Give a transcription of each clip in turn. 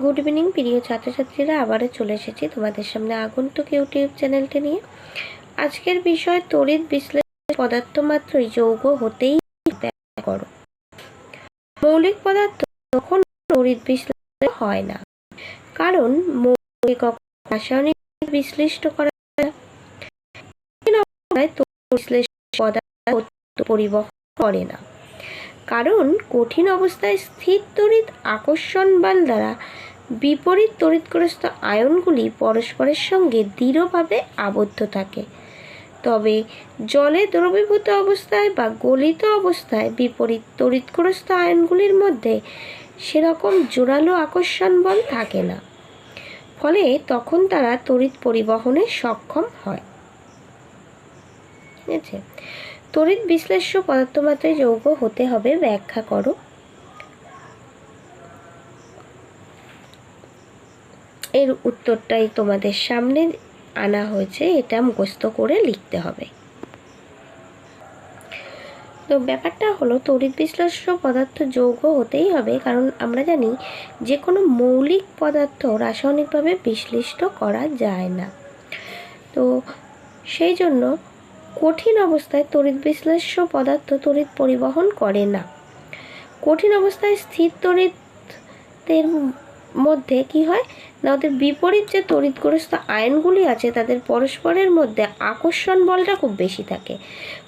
Good evening প্রিয় ছাত্রছাত্রীরা। আবারও চলে এসেছি তোমাদের সামনে আগন্তুক ইউটিউব চ্যানেলটি নিয়ে। আজকের বিষয়, তড়িৎ বিশ্লেষণ পদার্থ মাত্রই যৌগ হতেই করো। মৌলিক পদার্থ তখন তড়িৎ বিশ্লেষণ হয় না। কারণ মৌলিক রাসায়নিক বিশ্লিষ্ট করা বিশ্লেষণ পদার্থ পরিবহন করে না। কারণ কঠিন অবস্থায় স্থির তড়িৎ আকর্ষণ বল দ্বারা বিপরীত তড়িৎগ্রস্ত আয়নগুলি পরস্পরের সঙ্গে দৃঢ়ভাবে আবদ্ধ থাকে। তবে জলে দ্রবীভূত অবস্থায় বা গলিত অবস্থায় বিপরীত তড়িৎগ্রস্ত আয়নগুলির মধ্যে সেরকম জোরালো আকর্ষণ বল থাকে না। ফলে তখন তারা তড়িৎ পরিবহনে সক্ষম হয়। আছে। তড়িৎ বিশ্লেষ্য পদার্থমাত্রায় যৌগ হতে হবে, ব্যাখ্যা করো। এর উত্তরটাই তোমাদের সামনে আনা হয়েছে, এটা মুখস্থ করে লিখতে হবে। তো ব্যাপারটা হলো, তড়িৎ বিশ্লেষ্য পদার্থ যৌগ হতেই হবে, কারণ আমরা জানি যে কোনো মৌলিক পদার্থ রাসায়নিকভাবে বিশ্লিষ্ট করা যায় না। তো সেই জন্য কঠিন অবস্থায় তড়িৎ বিশ্লেষ্য পদার্থ তড়িৎ পরিবহন করে না। কঠিন অবস্থায় স্থির তড়িতের মধ্যে কি হয় না, ওদের বিপরীত যে তড়িৎগ্রস্ত আয়নগুলি আছে, তাদের পরস্পরের মধ্যে আকর্ষণ বলটা খুব বেশি থাকে।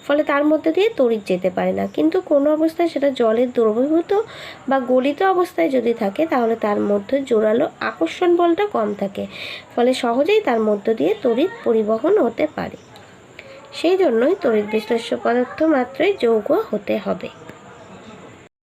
ফলে তার মধ্যে দিয়ে তড়িৎ যেতে পারে না। কিন্তু কোনো অবস্থায় সেটা জলের দ্রবীভূত বা গলিত অবস্থায় যদি থাকে, তাহলে তার মধ্যে জোরালো আকর্ষণ বলটা কম থাকে। ফলে সহজেই তার মধ্য দিয়ে তড়িৎ পরিবহন হতে পারে। সেই জন্যই তড়িৎ বিশ্লেষ্য পদার্থ মাত্রই যৌগ হতে হবে।